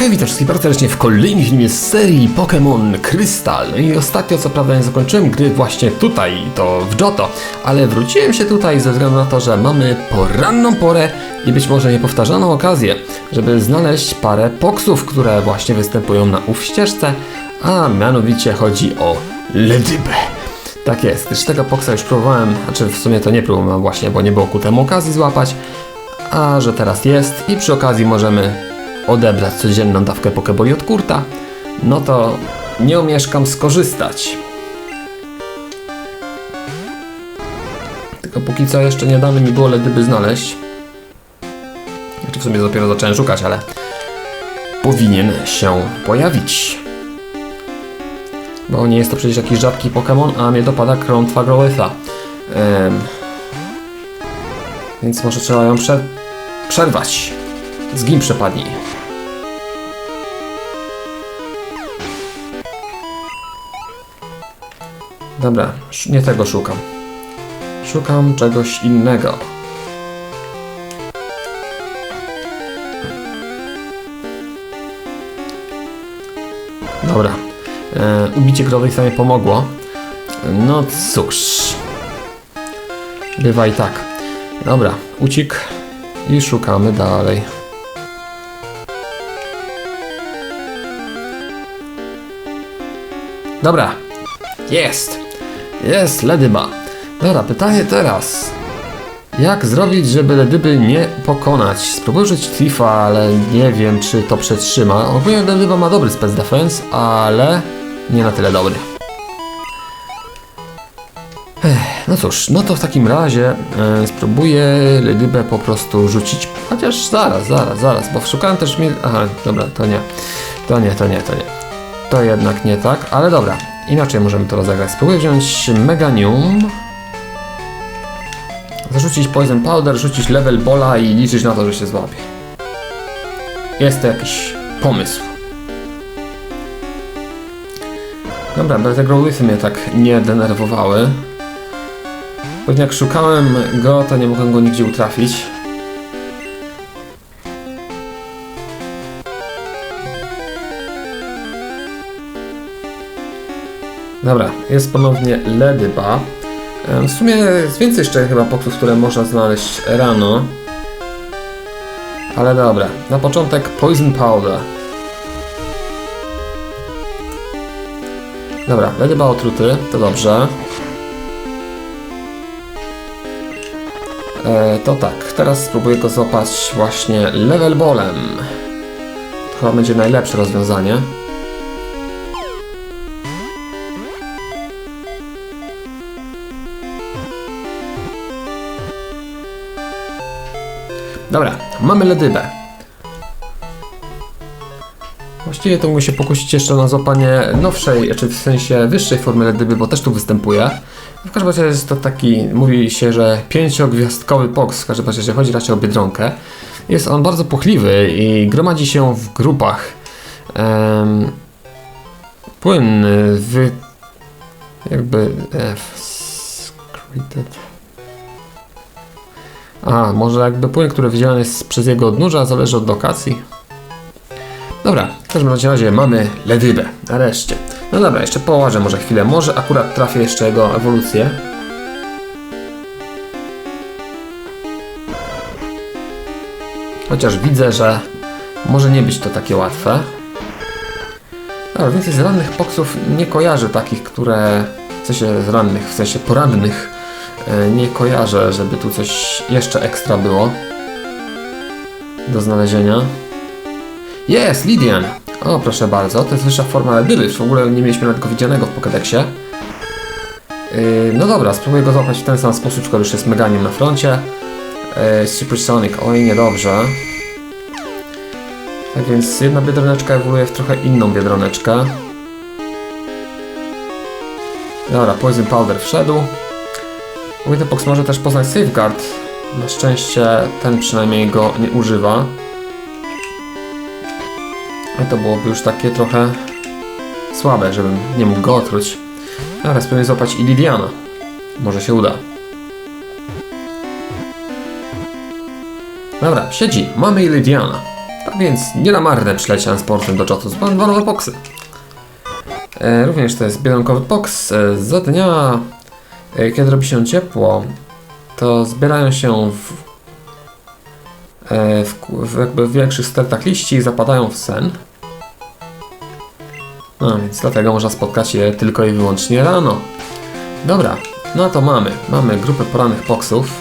Hej, witam wszystkich bardzo serdecznie w kolejnym filmie z serii Pokémon Krystal. No i ostatnio co prawda nie zakończyłem gry właśnie tutaj, to w Johto, ale wróciłem się tutaj ze względu na to, że mamy poranną porę i być może niepowtarzaną okazję, żeby znaleźć parę poksów, które właśnie występują na ów ścieżce, a mianowicie chodzi o Ledybę. Tak jest, gdyż tego poksa już próbowałem, znaczy w sumie to nie próbowałem właśnie, bo nie było ku temu okazji złapać, a że teraz jest i przy okazji możemy odebrać codzienną dawkę Pokeboli od Kurta, no to nie omieszkam skorzystać. Tylko póki co jeszcze nie dane mi było ledyby znaleźć. Znaczy w sumie dopiero zacząłem szukać, ale powinien się pojawić. Bo nie jest to przecież jakiś rzadki Pokémon, a mnie dopada Krątwa Growitha. Em, więc może trzeba ją prze przerwać. Zgin przepadnij. Dobra, nie tego szukam. Szukam czegoś innego. Dobra. E, ubicie nie pomogło. No cóż. Bywa i tak. Dobra, ucik i szukamy dalej. Dobra, jest! Jest Ledyba. Dobra, pytanie teraz. Jak zrobić, żeby Ledyby nie pokonać? Spróbuję użyć Tifa, ale nie wiem, czy to przetrzyma. Ogólnie Ledyba ma dobry spec defense, ale nie na tyle dobry. Ech, no cóż, no to w takim razie e, spróbuję Ledybę po prostu rzucić. Chociaż zaraz, zaraz, zaraz, bo szukałem też mi... Aha, dobra, to nie. To nie, to nie, to nie. To jednak nie tak, ale dobra. Inaczej możemy to rozegrać. Spróbuję wziąć Meganium. Zarzucić Poison Powder, rzucić Level Bola i liczyć na to, że się złapie. Jest to jakiś pomysł. Dobra, te Growlithy mnie tak nie denerwowały. Pewnie jak szukałem go, to nie mogłem go nigdzie utrafić. Dobra, jest ponownie Ledyba. E, W sumie jest więcej jeszcze chyba poksów, które można znaleźć rano. Ale dobra, na początek Poison Powder. Dobra, Ledyba otruty, to dobrze. E, to tak, teraz spróbuję go złapać właśnie level ballem. To chyba będzie najlepsze rozwiązanie. Dobra, mamy ledybę. Właściwie to mógłbym się pokusić jeszcze na złapanie nowszej, czy w sensie wyższej formy ledyby, bo też tu występuje. W każdym razie jest to taki, mówi się, że pięciogwiazdkowy poks, w każdym razie jeżeli chodzi raczej o Biedronkę. Jest on bardzo płochliwy i gromadzi się w grupach. Em, płyn w... jakby... Secreted. A, może jakby płyn, który wydzielany jest przez jego odnóża, zależy od lokacji. Dobra, w każdym razie mamy Ledybę, nareszcie. No dobra, jeszcze położę może chwilę, może akurat trafię jeszcze jego ewolucję. Chociaż widzę, że może nie być to takie łatwe. Dobra, więcej z rannych poksów nie kojarzę takich, które... W sensie rannych, w sensie porannych Nie kojarzę, żeby tu coś jeszcze ekstra było do znalezienia. Jest, Lidian! O, proszę bardzo, to jest wyższa forma Ledyby. W ogóle nie mieliśmy nawet go widzianego w Pokédexie. Yy, no dobra, spróbuję go złapać w ten sam sposób, skoro już jest Meganium na froncie. Yy, Supersonic, oj, niedobrze. Tak więc jedna biedroneczka ewoluuje w trochę inną biedroneczkę. Dobra, Poison Powder wszedł. Witherbox może też poznać Safeguard. Na szczęście ten przynajmniej go nie używa. A to byłoby już takie trochę słabe, żebym nie mógł go otruć. Teraz spróbuję złapać Ilidiana. Może się uda. Dobra, siedzi. Mamy Ilidiana. Tak więc nie na marne przyleciałem z portem do Jotu, zbałem dwa nowe. E, również to jest biedronkowy boks. E, za dnia, kiedy robi się ciepło, to zbierają się w, e, w, w jakby większych stertach liści i zapadają w sen. No więc dlatego można spotkać je tylko i wyłącznie rano. Dobra, no to mamy. Mamy grupę porannych boksów.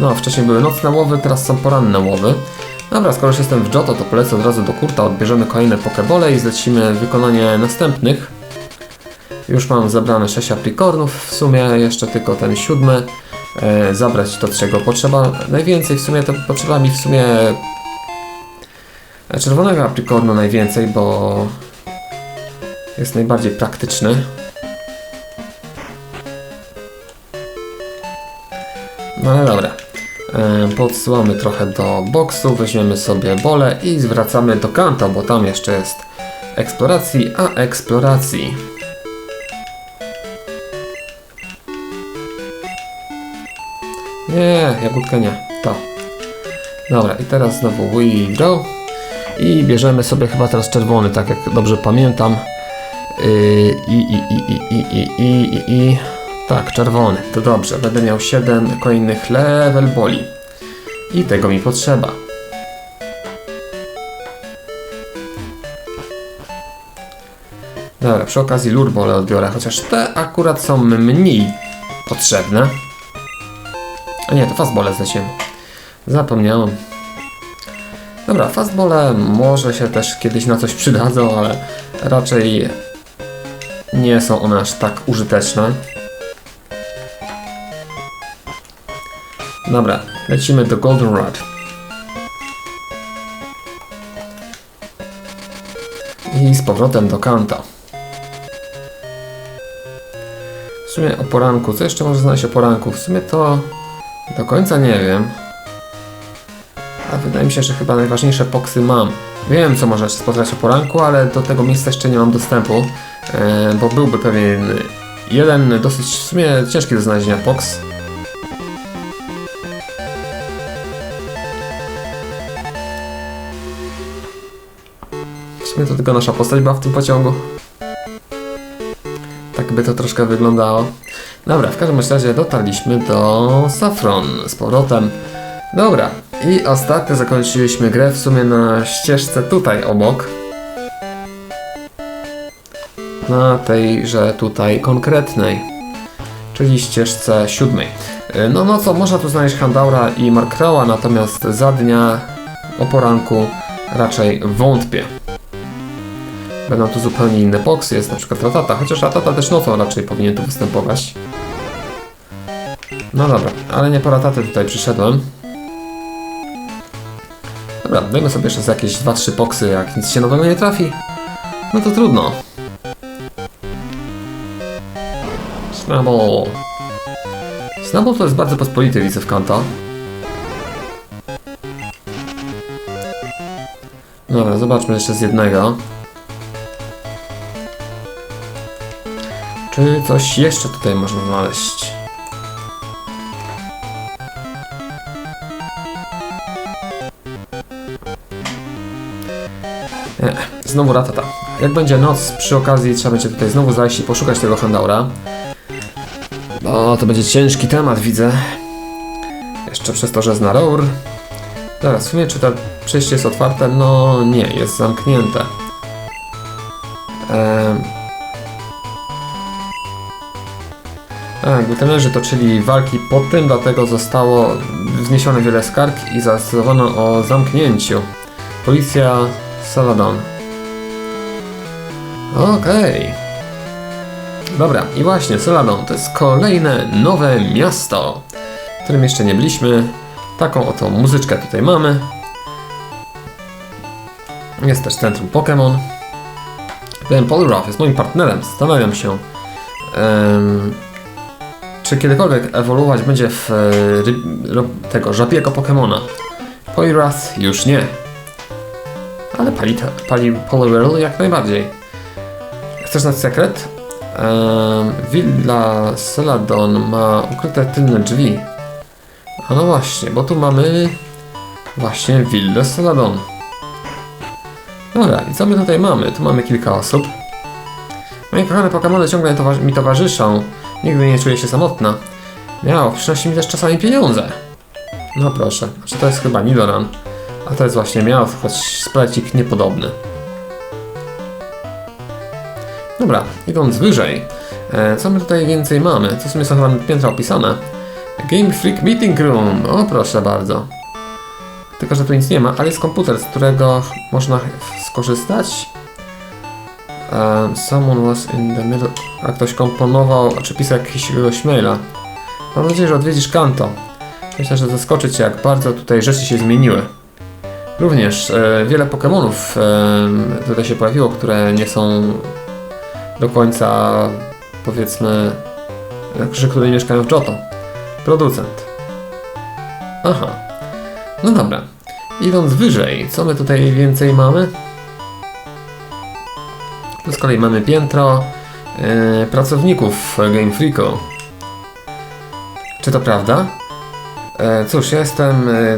No, wcześniej były nocne łowy, teraz są poranne łowy. Dobra, skoro już jestem w Joto, to polecę od razu do Kurta, odbierzemy kolejne pokebole i zlecimy wykonanie następnych. Już mam zebrane 6 aprikornów, w sumie jeszcze tylko ten siódmy. E, zabrać to, czego potrzeba najwięcej, w sumie to potrzeba mi w sumie czerwonego aprikornu najwięcej, bo jest najbardziej praktyczny. No ale dobra. E, Podsyłamy trochę do boksu, weźmiemy sobie bole i zwracamy do kanta, bo tam jeszcze jest eksploracji, a eksploracji. Nie, jagódka nie. To. Dobra, i teraz znowu window. I bierzemy sobie chyba teraz czerwony, tak jak dobrze pamiętam. Yy, I, i, i, i, i, i, i, i. Tak, czerwony. To dobrze, będę miał 7 kolejnych level boli. I tego mi potrzeba. Dobra, przy okazji lurbole odbiorę, chociaż te akurat są mniej potrzebne. A nie, to fastbole zlecimy. Zapomniałem. Dobra, fastbole może się też kiedyś na coś przydadzą, ale raczej nie są one aż tak użyteczne. Dobra, lecimy do Goldenrod. I z powrotem do Kanta. W sumie o poranku, co jeszcze może znaleźć o poranku? W sumie to do końca nie wiem. A wydaje mi się, że chyba najważniejsze poksy mam. Wiem, co można spotkać o poranku, ale do tego miejsca jeszcze nie mam dostępu, e, bo byłby pewien jeden dosyć w sumie ciężki do znalezienia poks. W sumie to tylko nasza postać była w tym pociągu. Tak by to troszkę wyglądało. Dobra, w każdym razie dotarliśmy do Saffron z powrotem. Dobra, i ostatnio zakończyliśmy grę w sumie na ścieżce tutaj obok. Na tejże tutaj konkretnej, czyli ścieżce siódmej. Y, No, no co, można tu znaleźć Handaura i Markrała, natomiast za dnia o poranku raczej wątpię. Będą tu zupełnie inne boksy, jest na przykład Ratata, chociaż Ratata też nocą raczej powinien tu występować. No dobra, ale nie po Ratatę tutaj przyszedłem. Dobra, dajmy sobie jeszcze jakieś 2-3 boksy, jak nic się nowego nie trafi. No to trudno. Snubble. Snubble to jest bardzo pospolity, widzę w. Dobra, zobaczmy jeszcze z jednego. Czy coś jeszcze tutaj można znaleźć? Znowu ratata. Jak będzie noc, przy okazji trzeba będzie tutaj znowu zajść i poszukać tego Handaura. No, to będzie ciężki temat, widzę. Jeszcze przez to, że zna Rour. Teraz, w sumie, czy to przejście jest otwarte? No, nie, jest zamknięte. Ehm. Tak, Gutenerzy toczyli walki po tym, dlatego zostało wzniesione wiele skarg i zadecydowano o zamknięciu. Policja Saladon. Okej. Dobra, i właśnie Saladon to jest kolejne nowe miasto, w którym jeszcze nie byliśmy. Taką oto muzyczkę tutaj mamy. Jest też centrum Pokémon. Ten Poliwrath jest moim partnerem. Zastanawiam się, em, czy kiedykolwiek ewoluować będzie w e, ryb- tego żabiego Pokémona. Poliwrath już nie. Ale pali, pali jak najbardziej. Chcesz znać sekret? Villa Celadon ma ukryte tylne drzwi. A no właśnie, bo tu mamy właśnie Villę Celadon. Dobra, i co my tutaj mamy? Tu mamy kilka osób. Moje kochane Pokémony ciągle mi towarzyszą. Nigdy nie czuję się samotna. Miał, przynosi mi też czasami pieniądze. No proszę, znaczy to jest chyba Nidoran. A to jest właśnie miał, choć splecik niepodobny. Dobra, idąc wyżej. E, co my tutaj więcej mamy? To w sumie są chyba piętra opisane. Game Freak Meeting Room. O, proszę bardzo. Tylko, że tu nic nie ma, ale jest komputer, z którego można skorzystać. Um, someone was in the middle. A ktoś komponował, czy pisał jakiegoś maila. Mam nadzieję, że odwiedzisz Kanto. Myślę, że zaskoczy Cię, jak bardzo tutaj rzeczy się zmieniły. Również e, wiele Pokémonów e, tutaj się pojawiło, które nie są do końca, powiedzmy, że które mieszkają w Johto. Producent. Aha. No dobra. Idąc wyżej, co my tutaj więcej mamy? Tu z kolei mamy piętro e, pracowników Game Freaku. Czy to prawda? E, cóż, ja jestem e,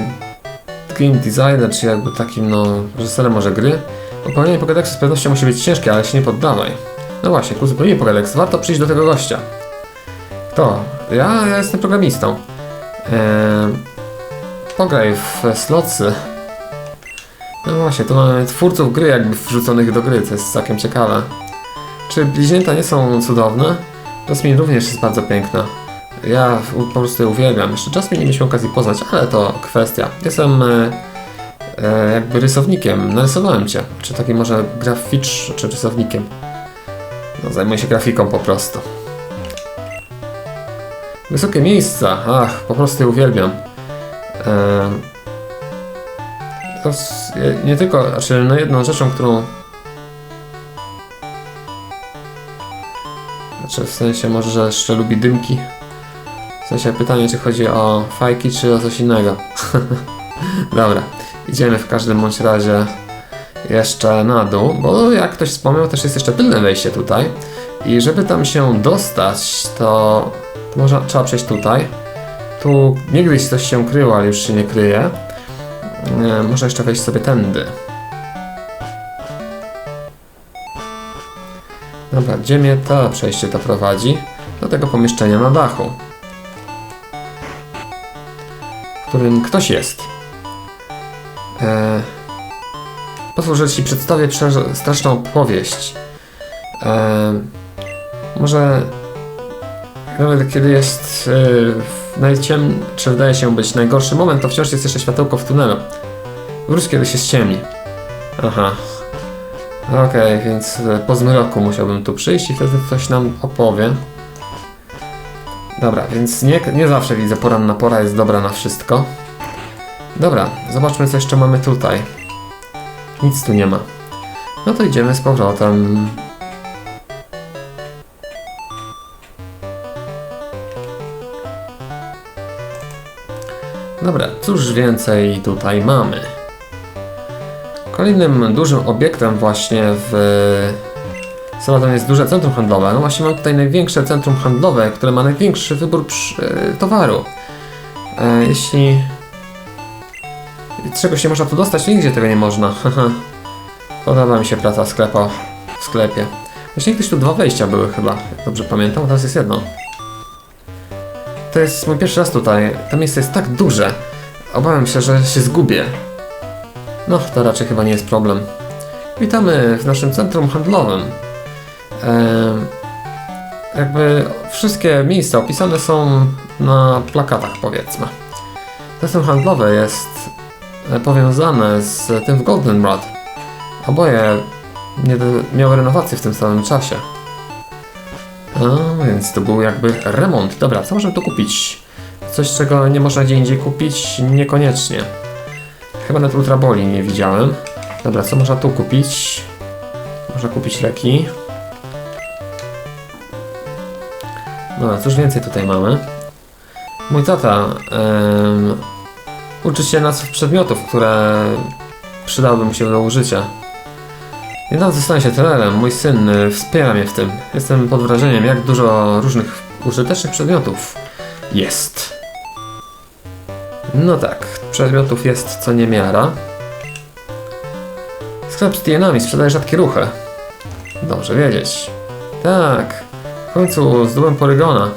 game designer, czy jakby takim, no, reżyserem może gry. Wypełnienie Pokédexu z pewnością musi być ciężkie, ale się nie poddawaj. No właśnie, ku zupełnieniu Pokédex, warto przyjść do tego gościa. Kto? Ja, ja jestem programistą. E, pograj w slotsy. No właśnie, tu mamy twórców gry jakby wrzuconych do gry, co jest całkiem ciekawe. Czy bliźnięta nie są cudowne? Jasmine również jest bardzo piękna. Ja po prostu je uwielbiam. Jeszcze Jasmine nie mieliśmy okazji poznać, ale to kwestia. Jestem e, e, jakby rysownikiem. Narysowałem cię. Czy takim może graficz, czy rysownikiem. No, zajmuję się grafiką po prostu. Wysokie miejsca. Ach, po prostu je uwielbiam. To nie tylko, znaczy no jedną rzeczą, którą znaczy w sensie może, że jeszcze lubi dymki. W sensie pytanie, czy chodzi o fajki, czy o coś innego. Dobra, idziemy w każdym bądź razie jeszcze na dół, bo jak ktoś wspomniał, też jest jeszcze tylne wejście tutaj. I żeby tam się dostać, to można, trzeba przejść tutaj. Tu niegdyś coś się kryło, ale już się nie kryje. E, Można jeszcze wejść sobie tędy. Dobra, gdzie mnie to przejście to prowadzi? Do tego pomieszczenia na dachu. W którym ktoś jest. E, pozwól, że Ci przedstawię prze- straszną opowieść. E, może nawet kiedy jest czy wydaje się być najgorszy moment, to wciąż jest jeszcze światełko w tunelu. Wróć, kiedy się ściemni. Aha. Okej, więc e, po zmroku musiałbym tu przyjść i wtedy ktoś nam opowie. Dobra, więc nie, nie zawsze widzę poranna pora jest dobra na wszystko. Dobra, zobaczmy co jeszcze mamy tutaj. Nic tu nie ma. No to idziemy z powrotem. Dobra, cóż więcej tutaj mamy? Kolejnym dużym obiektem właśnie w Saladon jest duże centrum handlowe. No właśnie mam tutaj największe centrum handlowe, które ma największy wybór towaru. E, jeśli czegoś nie można tu dostać, nigdzie tego nie można. Podoba mi się praca sklepa w sklepie. Właśnie kiedyś tu dwa wejścia były chyba, jak dobrze pamiętam, teraz jest jedno. To jest mój pierwszy raz tutaj. To miejsce jest tak duże. Obawiam się, że się zgubię. No, to raczej chyba nie jest problem. Witamy w naszym centrum handlowym. Jakby wszystkie miejsca opisane są na plakatach, powiedzmy. Centrum handlowe jest powiązane z tym w Goldenrod. Oboje nie miały renowację w tym samym czasie. A, więc to był jakby remont. Dobra, co możemy tu kupić? Coś, czego nie można gdzie indziej kupić? Niekoniecznie. Chyba nawet Ultra Boli nie widziałem. Dobra, co można tu kupić? Można kupić leki. Dobra, cóż więcej tutaj mamy? Mój tata em, uczy się nazw przedmiotów, które przydałyby mu się do użycia. Niedawno zostałem się trenerem. Mój syn y, wspiera mnie w tym. Jestem pod wrażeniem, jak dużo różnych użytecznych przedmiotów jest. No tak, przedmiotów jest co niemiara. Sklep z TN-ami sprzedaje rzadkie ruchy. Dobrze wiedzieć. Tak, w końcu zdobyłem Porygona.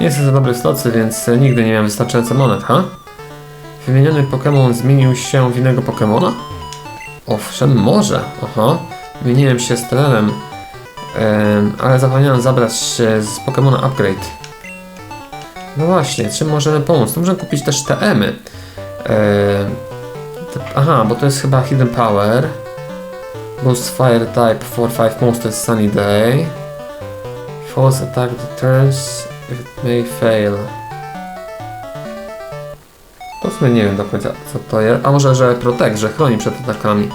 Nie jestem za dobry w stocy, więc nigdy nie miałem wystarczająco monet, ha? Wymieniony Pokémon zmienił się w innego Pokémona? Owszem, może. Aha. Wymieniłem się z Telerem, em, ale zapomniałem zabrać się z Pokémona Upgrade. No właśnie, czym możemy pomóc? To możemy kupić też TM-y. Aha, bo to jest chyba Hidden Power. Boost Fire Type 4-5 most to jest Sunny Day. False attack deterrence if it may fail. Sumie nie wiem do końca co to jest. A może, że Protect, że chroni przed atakami.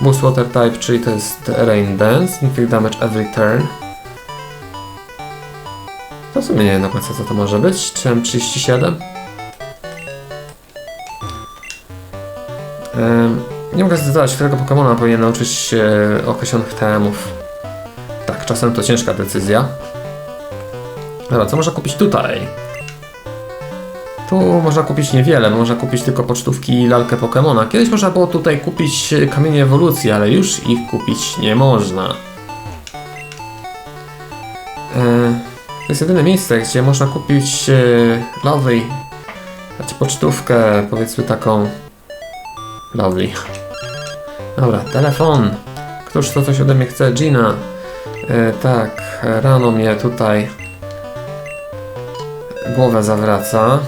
Boost Water Type, czyli to jest Rain Dance. Inflict damage every turn. To w sumie nie wiem do końca co to może być. Czy M37? Em, nie mogę zdecydować, którego Pokemona powinien nauczyć się określonych TM-ów. Tak, czasem to ciężka decyzja. Dobra, co można kupić tutaj? Tu można kupić niewiele, można kupić tylko pocztówki i lalkę Pokemona. Kiedyś można było tutaj kupić e, kamienie ewolucji, ale już ich kupić nie można. E, to jest jedyne miejsce, gdzie można kupić e, Lovely, znaczy pocztówkę, powiedzmy taką Lovely. Dobra, telefon. Któż to coś ode mnie chce? Gina. Tak, rano mnie tutaj głowę zawraca.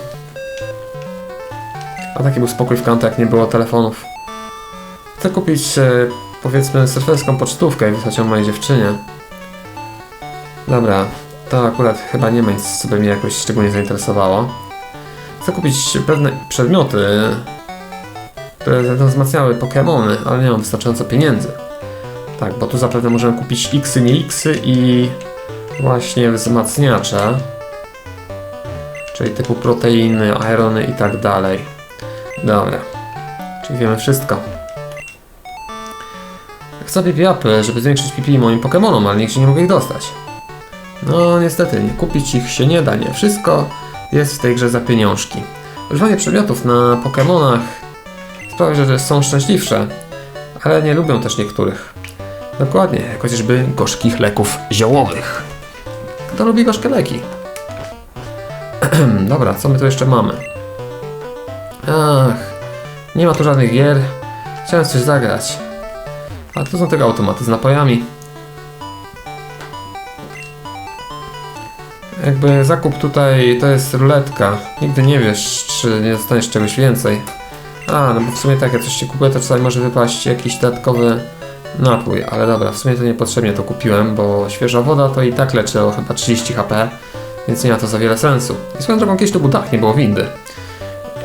A taki był spokój w kątach, jak nie było telefonów. Chcę kupić, e, powiedzmy, surferską pocztówkę i wysłać ją mojej dziewczynie. Dobra, to akurat chyba nie ma nic, co by mnie jakoś szczególnie zainteresowało. Chcę kupić pewne przedmioty, które będą wzmacniały Pokémony, ale nie mam wystarczająco pieniędzy. Tak, bo tu zapewne możemy kupić Xy, nie Xy i właśnie wzmacniacze. Czyli typu proteiny, aerony i tak dalej. Dobra, czyli wiemy wszystko. Chcę pipi apy, żeby zwiększyć pipi moim Pokémonom, ale nigdzie nie mogę ich dostać. No niestety, nie kupić ich się nie da, nie. Wszystko jest w tej grze za pieniążki. Używanie przedmiotów na Pokémonach sprawia, że są szczęśliwsze, ale nie lubią też niektórych. Dokładnie, jak chociażby gorzkich leków ziołowych. Kto lubi gorzkie leki? Dobra, co my tu jeszcze mamy? Ach, nie ma tu żadnych gier. Chciałem coś zagrać. A tu są tylko automaty z napojami. Jakby zakup tutaj to jest ruletka. Nigdy nie wiesz, czy nie dostaniesz czegoś więcej. A, no bo w sumie tak, jak coś się kupuje, to czasami może wypaść jakiś dodatkowy napój, ale dobra, w sumie to niepotrzebnie to kupiłem, bo świeża woda to i tak leczy o chyba 30 HP, więc nie ma to za wiele sensu. I swoją drogą kiedyś to był dach, nie było windy.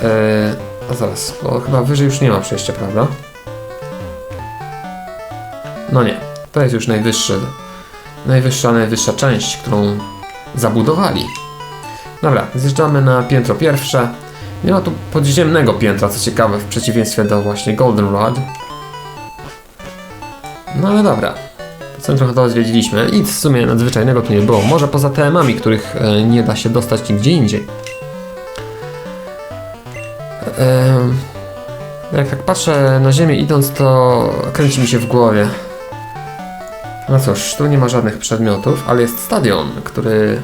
Eee, a zaraz, bo chyba wyżej już nie ma przejścia, prawda? No nie, to jest już najwyższy, najwyższa, najwyższa część, którą zabudowali. Dobra, zjeżdżamy na piętro pierwsze. Nie ma tu podziemnego piętra, co ciekawe, w przeciwieństwie do właśnie Goldenrod. No ale dobra. Trochę to odwiedziliśmy. Nic w sumie nadzwyczajnego tu nie było. Może poza TM-ami, których e, nie da się dostać nigdzie indziej. Jak tak patrzę na ziemię idąc, to kręci mi się w głowie. No cóż, tu nie ma żadnych przedmiotów, ale jest stadion, który...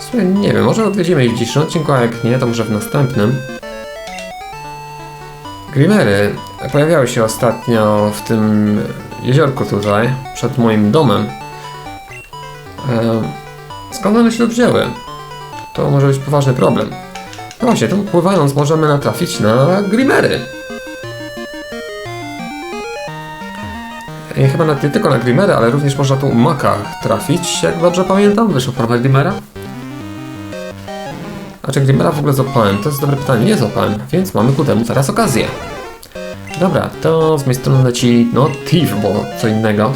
W sumie nie wiem, może odwiedzimy w dzisiejszym odcinku, a jak nie, to może w następnym. Grimery pojawiały się ostatnio w tym jeziorku tutaj, przed moim domem. Em, skąd one się wzięły? To może być poważny problem. No właśnie, tu pływając możemy natrafić na Grimery. Chyba nawet nie tylko na Grimery, ale również można tu Maka trafić, jak dobrze pamiętam. Wyszła forma Grimera? A czy Grimera w ogóle złapałem? To jest dobre pytanie. Nie złapałem, więc mamy ku temu teraz okazję. Dobra, to z mojej strony leci, no, Thief, bo co innego.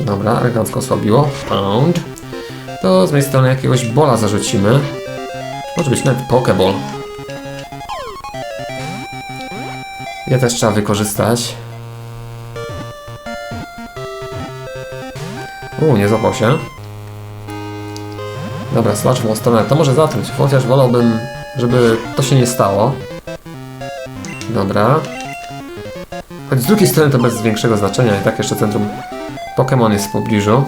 Dobra, elegancko osłabiło. Pound. To z mojej strony jakiegoś bola zarzucimy. Może być nawet Pokeball. Ja też trzeba wykorzystać. U, nie złapał się. Dobra, zobaczmy stronę. To może zatruć, chociaż wolałbym, żeby to się nie stało. Dobra. Choć z drugiej strony to bez większego znaczenia, i tak jeszcze centrum Pokémon jest w pobliżu.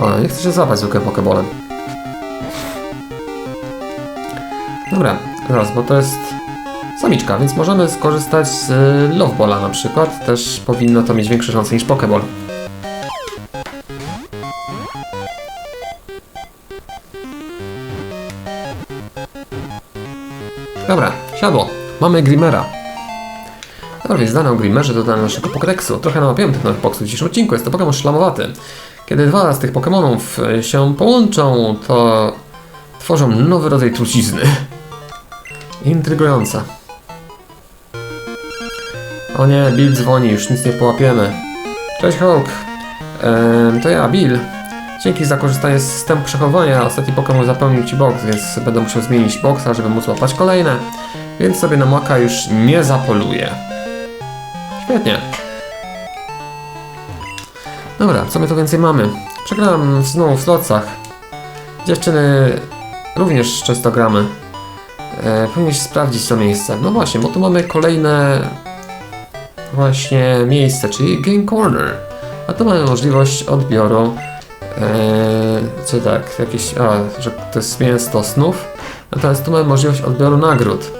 O, nie chcę się złapać zwykłym Pokébolem. Dobra, zaraz, bo to jest samiczka, więc możemy skorzystać z y, Lovebola na przykład. Też powinno to mieć większe szanse niż Pokéball. Dobra, siadło. Mamy Grimera. Dobra, więc dane o Grimerze dodane do naszego Pokédexu. Trochę tych nowych Poksów w dzisiejszym odcinku. Jest to Pokémon szlamowaty. Kiedy dwa z tych Pokémonów y, się połączą, to tworzą nowy rodzaj trucizny. Intrygująca. O nie, Bill dzwoni, już nic nie połapiemy. Cześć Hulk. Ehm, to ja, Bill. Dzięki za korzystanie z systemu przechowania. Ostatni Pokémon zapełnił Ci box, więc będę musiał zmienić boxa, żeby móc łapać kolejne. Więc sobie na maka już nie zapoluję. Świetnie. Dobra, co my tu więcej mamy? Przegrałem znowu w slotcach. Dziewczyny również często gramy. E, sprawdzić to miejsce. No właśnie, bo tu mamy kolejne właśnie miejsce, czyli Game Corner. A tu mamy możliwość odbioru Eee, czy tak, jakieś, a, że to jest mięso snów. Natomiast tu mamy możliwość odbioru nagród.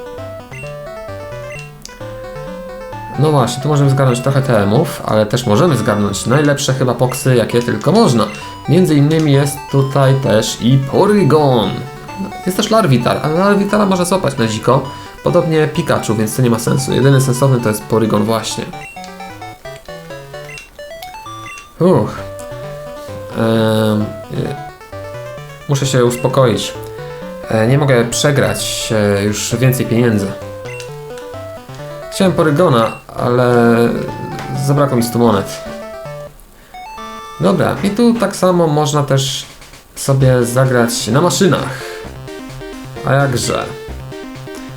No właśnie, tu możemy zgarnąć trochę TM-ów, ale też możemy zgarnąć najlepsze chyba poksy, jakie tylko można. Między innymi jest tutaj też i Porygon. Jest też Larvitar, ale Larvitara można złapać na dziko. Podobnie Pikachu, więc to nie ma sensu. Jedyny sensowny to jest Porygon właśnie. Em, y, muszę się uspokoić. E, nie mogę przegrać e, już więcej pieniędzy. Chciałem Porygona, ale zabrakło mi 100 monet. Dobra, i tu tak samo można też sobie zagrać na maszynach. A jakże?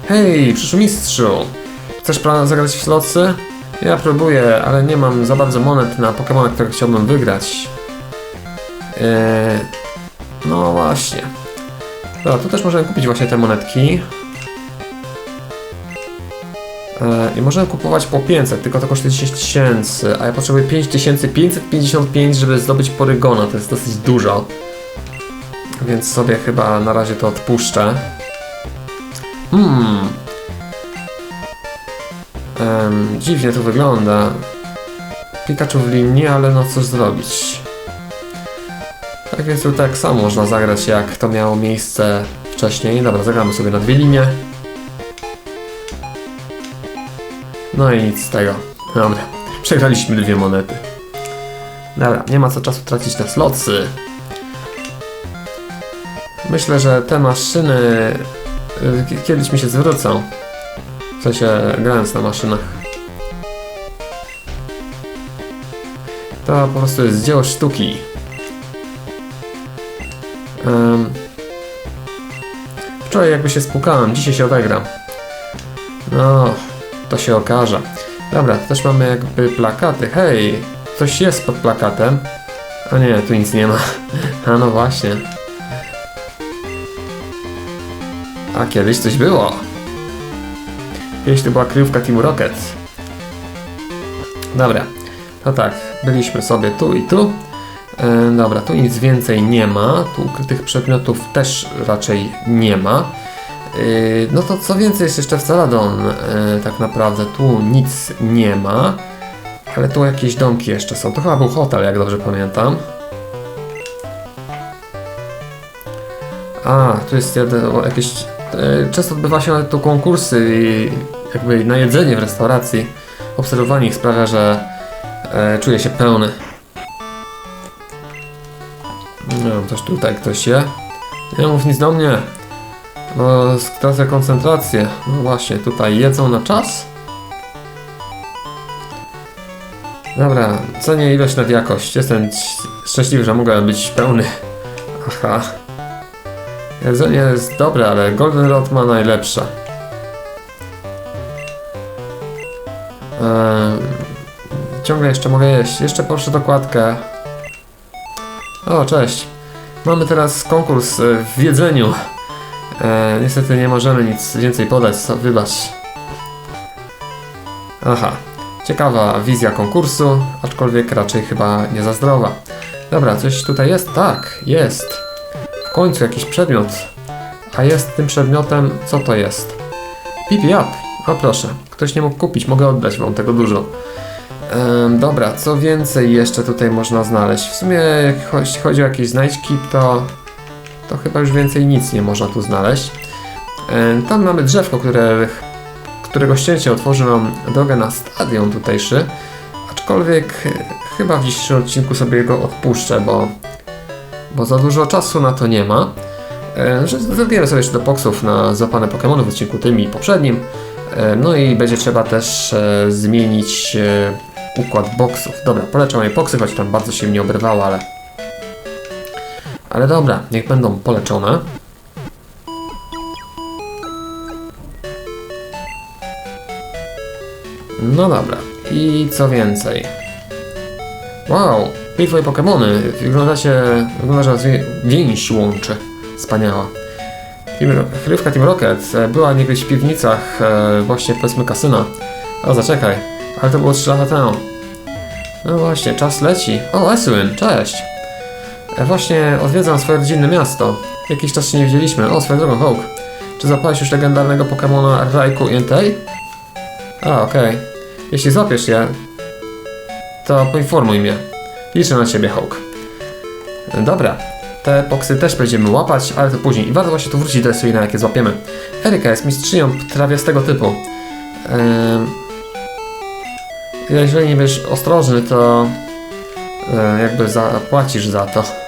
Hej, przyszły mistrzu! Chcesz zagrać w slotsy? Ja próbuję, ale nie mam za bardzo monet na Pokémona, które chciałbym wygrać. Eee, no właśnie. Dobra, tu też możemy kupić właśnie te monetki. Eee, I możemy kupować po 500, tylko to kosztuje 10 tysięcy, a ja potrzebuję 5555, żeby zdobyć Porygona, to jest dosyć dużo. Więc sobie chyba na razie to odpuszczę. Hmm. Em, dziwnie to wygląda. Pikachu w linii, ale no cóż zrobić. Tak więc tu tak samo można zagrać jak to miało miejsce wcześniej. Dobra, zagramy sobie na dwie linie. No i nic z tego. Dobra, przegraliśmy dwie monety. Dobra, nie ma co czasu tracić na slotsy. Myślę, że te maszyny y, kiedyś mi się zwrócą. W sensie grając na maszynach. To po prostu jest dzieło sztuki. Em, wczoraj jakby się spłukałem, dzisiaj się odegram. No, to się okaże. Dobra, też mamy jakby plakaty. Hej, coś jest pod plakatem. A nie, tu nic nie ma. A no właśnie. A kiedyś coś było. Kiedyś to była kryjówka Team Rocket. Dobra, no tak, byliśmy sobie tu i tu. E, dobra, tu nic więcej nie ma. Tu ukrytych przedmiotów też raczej nie ma. E, no to co więcej jest jeszcze w Celadon, e, tak naprawdę tu nic nie ma. Ale tu jakieś domki jeszcze są. To chyba był hotel, jak dobrze pamiętam. A, tu jest jeden, jakieś... E, często odbywa się tu konkursy i jakby na jedzenie w restauracji. Obserwowanie ich sprawia, że czuję się pełny. Wiem, coś tutaj ktoś je. Nie mów nic do mnie, bo stracę koncentrację. No właśnie, tutaj jedzą na czas? Dobra, cenię ilość nad jakość. Jestem szczęśliwy, że mogę być pełny. Aha. Jedzenie jest dobre, ale Golden Rod ma najlepsze. Ehm, ciągle jeszcze mogę jeść. Jeszcze proszę dokładkę. O, cześć. Mamy teraz konkurs e, w jedzeniu. E, niestety nie możemy nic więcej podać, so, wybacz. Aha, ciekawa wizja konkursu, aczkolwiek raczej chyba nie za zdrowa. Dobra, coś tutaj jest? Tak, jest. W końcu jakiś przedmiot. A jest tym przedmiotem, co to jest? Pipi up. O proszę, ktoś nie mógł kupić, mogę oddać wam tego dużo. Em, dobra, co więcej jeszcze tutaj można znaleźć? W sumie, jeśli chodzi o jakieś znajdźki, to, to chyba już więcej nic nie można tu znaleźć. Em, tam mamy drzewko, które, którego ścięcie otworzy nam drogę na stadion tutejszy. Aczkolwiek e, chyba w dzisiejszym odcinku sobie go odpuszczę, bo, bo za dużo czasu na to nie ma. E, że Zerwiemy sobie jeszcze do boksów na złapane Pokémony w odcinku tym i poprzednim. E, No i będzie trzeba też e, zmienić e, układ boksów. Dobra, polecam moje boksy, choć tam bardzo się mnie obrywało, ale... Ale dobra, niech będą poleczone. No dobra, i co więcej? Wow, i twoje Pokemony, wyglądacie, wygląda, że was więź łączy. Wspaniała. Team, Chrywka Team Rocket e, była niegdyś w piwnicach e, właśnie powiedzmy kasyna. O, zaczekaj, ale to było 3 lata temu. No właśnie, czas leci. O, Eswin, cześć! Właśnie odwiedzam swoje rodzinne miasto. Jakiś czas się nie widzieliśmy. O, swoją drogą, Hawk. Czy zapałeś już legendarnego Pokemona Raikou Entei? A, okej. Jeśli złapiesz je, to poinformuj mnie. Liczę na ciebie, Hawk. Dobra, te poksy też będziemy łapać, ale to później. I warto właśnie tu wrócić do Eswina, jakie złapiemy. Eryka jest mistrzynią trawiastego typu. Ehm, jeżeli nie będziesz ostrożny, to e, jakby zapłacisz za to.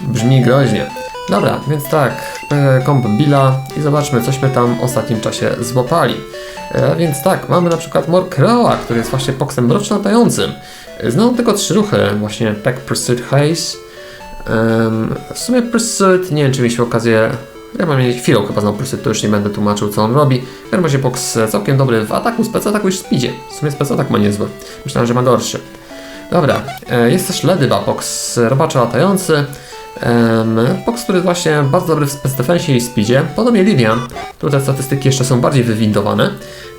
Brzmi groźnie. Dobra, więc tak, e, komp Billa i zobaczmy, cośmy tam w ostatnim czasie złapali. E, więc tak, mamy na przykład Morkroa, który jest właśnie poksem mroczno latającym. E, Znam tylko trzy ruchy, właśnie Peck Pursuit Haze. Em, w sumie Pursuit, nie wiem czy mieliśmy okazję, ja mam chwilę chyba znał Pursuit, to już nie będę tłumaczył co on robi. W każdym razie Pox całkiem dobry w ataku, spec ataku już w speedzie. W sumie spec atak ma niezły, myślałem, że ma gorszy. Dobra, jest też Ledyba Pox, robaczo latający. Pox, który właśnie bardzo dobry w defensie i speedzie. Podobnie Lidian, tutaj statystyki jeszcze są bardziej wywindowane.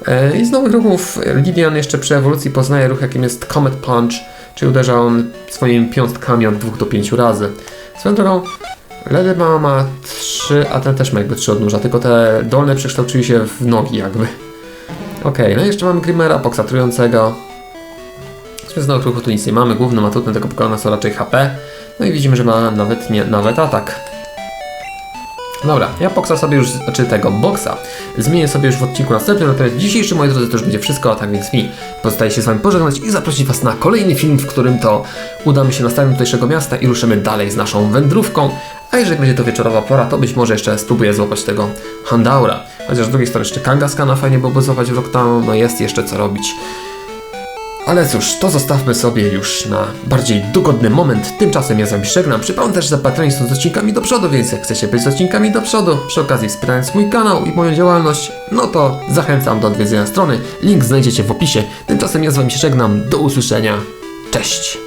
E, I z nowych ruchów Lidian jeszcze przy ewolucji poznaje ruch jakim jest Comet Punch, czyli uderza on swoimi piąstkami od 2 do 5 razy. Swoją drogą, Ledyba ma 3, a ten też ma jakby 3 odnóża, tylko te dolne przekształciły się w nogi jakby. Okej, no i jeszcze mamy Grimera poksatrującego. Z nowych ruchów tu nic nie mamy, głównym atutem tego Pokemona są raczej HP. No i widzimy, że ma nawet, nie, nawet atak. Dobra, ja boksa sobie już, znaczy tego boksa zmienię sobie już w odcinku następnym, natomiast dzisiejszy, moi drodzy, to już będzie wszystko, tak więc mi pozostaje się z Wami pożegnać i zaprosić Was na kolejny film, w którym to udamy się na stadion tutejszego miasta i ruszymy dalej z naszą wędrówką, a jeżeli będzie to wieczorowa pora, to być może jeszcze spróbuję złapać tego Handaura. Chociaż z drugiej strony jeszcze Kangaskana fajnie byłoby złapać w Rocktown, no jest jeszcze co robić. Ale cóż, to zostawmy sobie już na bardziej dogodny moment. Tymczasem ja z Wami żegnam. Przypomnę też, że patroni są z odcinkami do przodu, więc jak chcecie być z odcinkami do przodu, przy okazji wspierając mój kanał i moją działalność, no to zachęcam do odwiedzenia strony. Link znajdziecie w opisie. Tymczasem ja z Wami się żegnam. Do usłyszenia. Cześć!